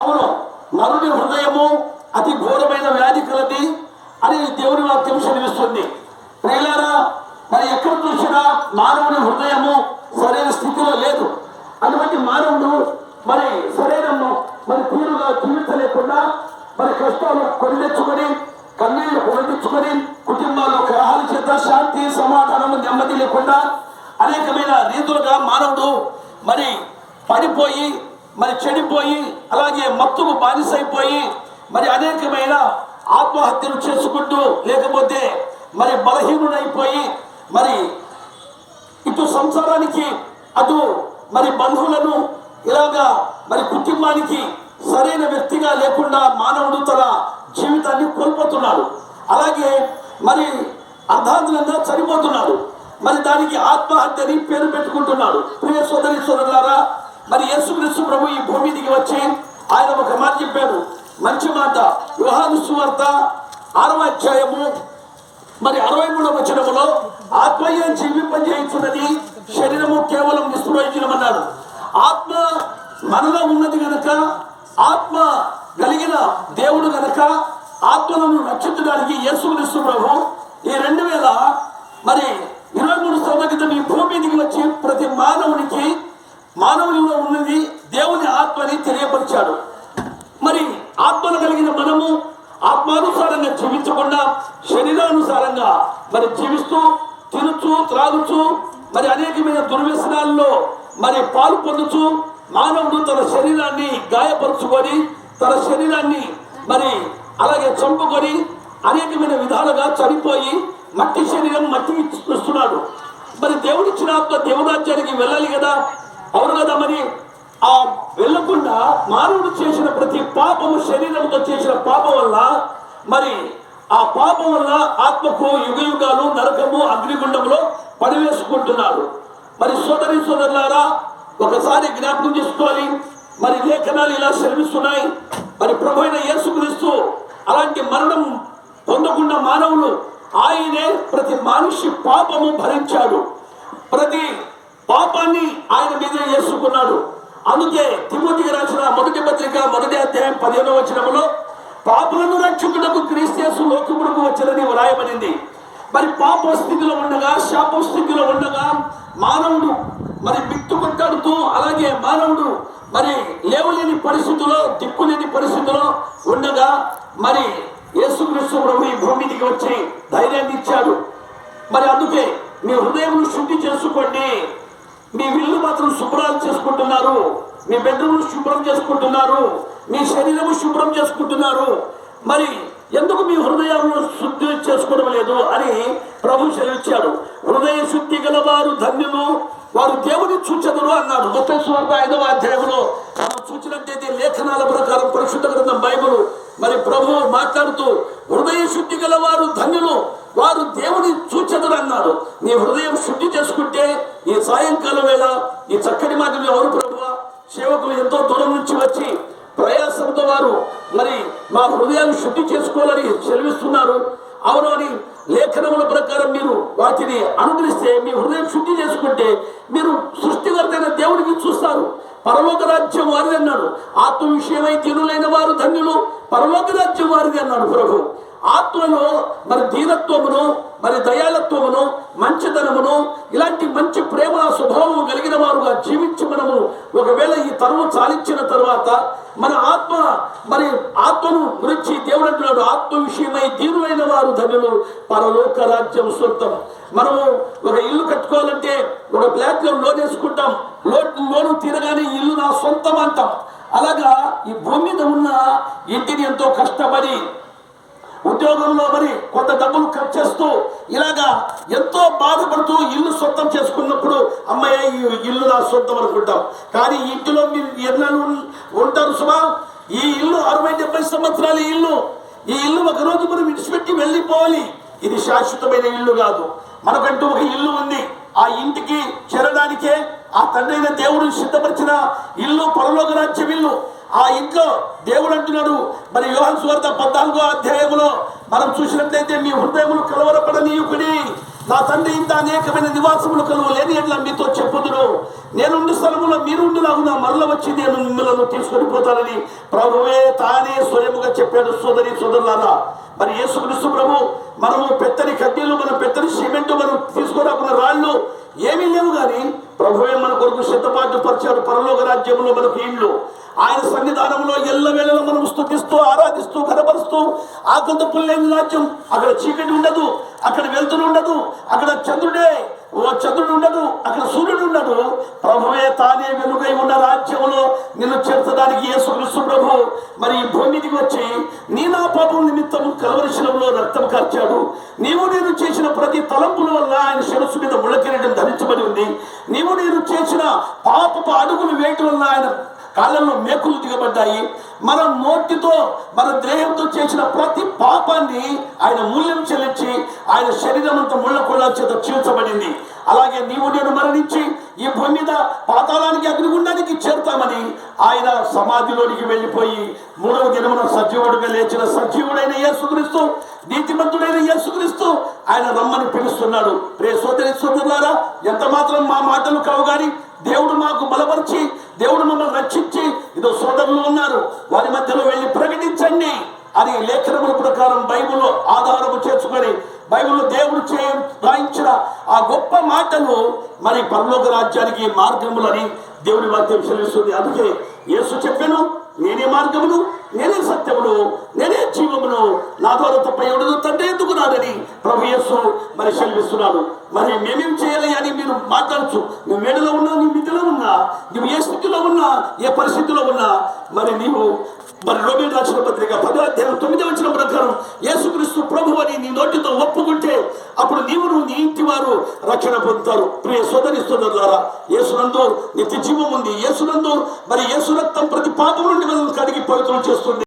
అవును. నరుని హృదయము అతి ఘోరమైన వ్యాధి కలది అని దేవుని వాక్యం చదివిస్తుంది ప్రియులారా మరి ఎక్కడ చూసినా మానవుని హృదయము సరైన స్థితిలో లేదు. అటువంటి మానవుడు మరి సరైన మరి తీరుగా జీవించలేకుండా మరి కష్టాలు కొనిదెచ్చుకొని కన్నీళ్ళు కొనిదెచ్చుకొని కుటుంబాల్లో కలహాల చేత శాంతి సమాధానము నెమ్మది లేకుండా అనేకమైన రీతులుగా మానవుడు మరి పడిపోయి మరి చెడిపోయి అలాగే మత్తుకు బానిసైపోయి మరి అనేకమైన ఆత్మహత్యలు చేసుకుంటూ లేకపోతే మరి బలహీనుడైపోయి మరి ఇటు సంసారానికి అటు మరి బంధువులను ఇలాగా మరి కుటుంబానికి సరైన వ్యక్తిగా లేకుండా మానవుడు తన జీవితాన్ని కోల్పోతున్నాడు. అలాగే మరి అర్ధాంతరంగా చనిపోతున్నాడు. మరి దానికి ఆత్మహత్యని పేరు పెట్టుకుంటున్నాడు. ప్రియ సోదరి సోదరులారా మరి యేసుక్రీస్తు ప్రభు ఈ భూమి దిగి వచ్చి ఆయన ఒక మాట చెప్పాడు. మంచి మాట. యోహాను సువార్త ఆరవ అధ్యాయము మరి అరవై మూడవ వచనములో ఆత్మయ్య జీవింపజేయుచున్నది శరీరము కేవలం నిష్ప్రయోజనం ఆత్మ మనలో ఉన్నది గనక ఆత్మ కలిగిన దేవుడు గనక ఆత్మలను రక్షించడానికి యేసుక్రీస్తు ప్రభు ఈ రెండు వేల మరి ఇరవై మూడు సంవత్సరం ఈ భూమి దిగి వచ్చి ప్రతి మానవుని మానవునిలో ఉన్నది దేవుని ఆత్మని తెలియపరిచాడు. మరి ఆత్మను కలిగిన మనము ఆత్మానుసారంగా జీవించకుండా శరీరానుసారంగా మరి జీవిస్తూ తినుచు త్రాగుచు మరి అనేకమైన దుర్వ్యసనాల్లో మరి పాలు పొందుచు మానవుడు తన శరీరాన్ని గాయపరుచుకొని తన శరీరాన్ని మరి అలాగే చంపుకొని అనేకమైన విధాలుగా చనిపోయి మట్టి శరీరం మట్టి ఇస్తున్నాడు. మరి దేవుడిచ్చిన ఆత్మ దేవరాజ్యానికి వెళ్ళాలి కదా? అవును కదా మరి? ఆ వెళ్ళకుండా మానవుడు చేసిన ప్రతి పాపము శరీరంతో చేసిన పాపం వల్ల మరి ఆ పాపం వల్ల ఆత్మకు యుగ యుగాలు నరకము అగ్నిగుండంలో పడివేసుకుంటున్నారు. మరి సోదరి సోదరులారా ఒకసారి జ్ఞాపకం చేసుకోవాలి. మరి లేఖనాలు ఇలా శ్రమిస్తున్నాయి మరి ప్రభు అయిన యేసుక్రీస్తు అలాంటి మరణం పొందకుండా మానవులు ఆయనే ప్రతి మనిషి పాపము భరించాడు. ప్రతి పాపాన్ని ఆయన మీదే చేసుకున్నాడు అందుకే తిమోతికి రాసిన మొదటి పత్రిక మొదటి అధ్యాయం పదిహేనవ వచనములో పాపులను రక్షకులకు క్రీస్తు లోకమునకు వచ్చనని వ్రాయబడింది. మరి పాప స్థితిలో ఉండగా శాప స్థితిలో ఉండగా మానవుడు మరి మిట్టు కొట్టాడుతూ అలాగే మానవుడు మరి లేవలేని పరిస్థితుల్లో దిక్కులేని పరిస్థితుల్లో ఉండగా మరి యేసుక్రీస్తు ప్రభు ఈ భూమికి వచ్చి ధైర్యాన్ని ఇచ్చాడు. మరి అందుకే మీ హృదయం శుద్ధి చేసుకోండి. మీ ఇల్లు మాత్రం శుభ్రాలు చేసుకుంటున్నారు. మీ బెడ్రూమ్ శుభ్రం చేసుకుంటున్నారు. మీ శరీరము శుభ్రం చేసుకుంటున్నారు. మరి ఎందుకు మీ హృదయాలను శుద్ధి చేసుకోవడం లేదు అని ప్రభు సెలవిచ్చాడు. హృదయ శుద్ధి గల వారు ధన్యులు వారు దేవుని సూచనలు అన్నాడు. మొత్తం స్వార్థ ఐదవ అధ్యాయంలో మనం లేఖనాల ప్రకారం పరిశుద్ధ గ్రంథం బైబుల్. మరి ప్రభు మాట్లాడుతూ హృదయ శుద్ధి గల వారు ధన్యులు వారు దేవుని సూచనలు అన్నారు. నీ హృదయం శుద్ధి చేసుకుంటే ఈ సాయంకాలం వేళ ఈ చక్కటి మాటలు ఎవరు ప్రభు సేవకులు ఎంతో దూరం నుంచి వచ్చి ప్రయాసంతో వారు మరి మా హృదయాన్ని శుద్ధి చేసుకోవాలని చెలవిస్తున్నారు అవును అని లేఖనముల ప్రకారం మీరు వాటిని అనుగ్రహిస్తే మీ హృదయం శుద్ధి చేసుకుంటే మీరు సృష్టికర్తైన దేవుడికి చూస్తారు. పరలోక రాజ్యం వారిది అన్నాడు. ఆత్మ విషయమై తినులైన వారు ధన్యులు పరలోక రాజ్యం వారిది అన్నాడు ప్రభు. ఆత్మలో మరి దీనత్వమును మరి దయాలత్వమును మంచితనమును ఇలాంటి మంచి ప్రేమ స్వభావం కలిగిన వారుగా జీవించి మనము ఒకవేళ ఈ తరువు చాలించిన తర్వాత మన ఆత్మ మరి ఆత్మను గురించి దేవుడు అంటున్నాడు ఆత్మ విషయమై దీనులైన వారు ధనులు పరలోక రాజ్యం సొంతం మనము ఒక ఇల్లు కట్టుకోవాలంటే ఒక ఫ్లాట్లో లోన్ వేసుకుంటాం లోన్ లోను తీరగానే ఇల్లు నా సొంతం అంటాం. అలాగా ఈ భూమి మీద ఉన్న ఇంటిని ఎంతో కష్టపడి ఉద్యోగంలో మరి కొంత డబ్బులు ఖర్చు చేస్తూ ఇలాగా ఎంతో బాధపడుతూ ఇల్లు సొంతం చేసుకున్నప్పుడు అమ్మాయి ఈ ఇల్లు నా సొంతం అనుకుంటాం. కానీ ఇంటిలో మీరు ఎన్నాళ్ళు ఉంటారు సుమా? ఈ ఇల్లు అరవై డెబ్బై సంవత్సరాల ఇల్లు. ఈ ఇల్లు ఒక రోజు మనం విడిచిపెట్టి వెళ్ళిపోవాలి. ఇది శాశ్వతమైన ఇల్లు కాదు. మనకంటూ ఒక ఇల్లు ఉంది. ఆ ఇంటికి చేరడానికే ఆ తండ్రైన దేవుడు సిద్ధపరిచిన ఇల్లు పరలోక రాజ్యం ఇల్లు. ఆ ఇంట్లో దేవుడు అంటున్నాడు. మరి యోహన్ సువార్త పద్నాలుగో అధ్యాయంలో మనం చూసినట్లయితే మీ హృదయములు కలవరపడనీయుకుడి. నా తండ్రి ఇంత అనేకమైన నివాసములు కలువు లేని ఎట్లా మీతో చెప్పుదును నేనుండు స్థలములో మీరుండులాగున మరల వచ్చి నేను మిమ్మల్ని తీసుకొని పోతానని ప్రభువే తానే స్వయముగా చెప్పాడు సోదరి సోదరులారా. మరి యేసుక్రీస్తు ప్రభు మనము పెత్తని కడ్డీలు మన పెత్తని సిమెంట్ మనం తీసుకురాకున్న రాళ్ళు ఏమీ లేవు కానీ ప్రభువే మన కొరకు సిద్ధపాటు పరిచాడు పరలోక రాజ్యంలో మనకు ఇల్లు. ఆయన సన్నిధానంలో ఎల్ల వేళలో మనం స్థుతిస్తూ ఆరాధిస్తూ కనపరుస్తూ ఆకలితో పుల్లేని రాజ్యం. అక్కడ చీకటి ఉండదు అక్కడ వెళ్తులు ఉండదు అక్కడ చంద్రుడే. ఓ చంద్రుడు ఉండదు అక్కడ సూర్యుడు ఉండదు ప్రభువే తానే వెలుగై ఉన్న రాజ్యంలో నిన్ను చేర్చడానికి యేసుక్రీస్తు ప్రభు మరి ఈ భూమి వచ్చి నీ నా పాపం నిమిత్తం కలవరిశిలంలో రక్తం కార్చాడు. నీవు నేను చేసిన ప్రతి తలంపుల వల్ల ఆయన శిరస్సు మీద ముళ్ళకిరీటం ధరించబడి ఉంది. నీవు నేను చేసిన పాపపు అడుగులు వేయటం వల్ల ఆయన కాళ్ళల్లో మేకులు దిగబడ్డాయి మన నోటితో మన దేహంతో చేసిన ప్రతి పాపాన్ని ఆయన మూల్యం చెల్లించి ఆయన శరీరం అంతా ముళ్ళ కొళ్ళ చేత చీల్చబడింది. అలాగే నీవు నేను మరణించి ఈ భూమి మీద పాతాళానికి అగ్నిగుండానికి చేరుతామని ఆయన సమాధిలోనికి వెళ్ళిపోయి మూడవ దినమున సజీవుడిగా లేచిన సజీవుడైన యేసుక్రీస్తు నీతిమంతుడైన యేసుక్రీస్తు ఆయన రమ్మని పిలుస్తున్నాడు. రే సోదరి సోదరులారా ఆ గొప్ప మాటలు మరి పరలోక రాజ్యానికి మార్గములని దేవుని వాక్యం చెల్లిస్తుంది. అందుకే యేసు చెప్పాను నేనే మార్గమును నేనే సత్యమును నేనే జీవమును నా ద్వారా తప్ప ఎవడదు తండ్రి ఎందుకు రాదని ప్రభు యేసు మరి సెలవిస్తున్నాడు. మరి మేమేం చేయాలి అని మీరు మాట్లాడచ్చు. నువ్వు మేడలో ఉన్నా నువ్వు మిద్దిలో ఉన్నా నువ్వు ఏ స్థితిలో ఉన్నా ఏ పరిస్థితిలో ఉన్నా మరి నీవు మరి రోమిల్ రాసిన పత్రిక పదో అధ్యాయం తొమ్మిది వచ్చిన ప్రకారం రక్షణ పొందుతారు. ప్రియ సోదరి ద్వారా యేసునందు నిత్య జీవం ఉంది. యేసునందు మరి యేసు రక్తం ప్రతి పాపం నుండి మనల్ని కడిగి పవిత్రం చేస్తుంది.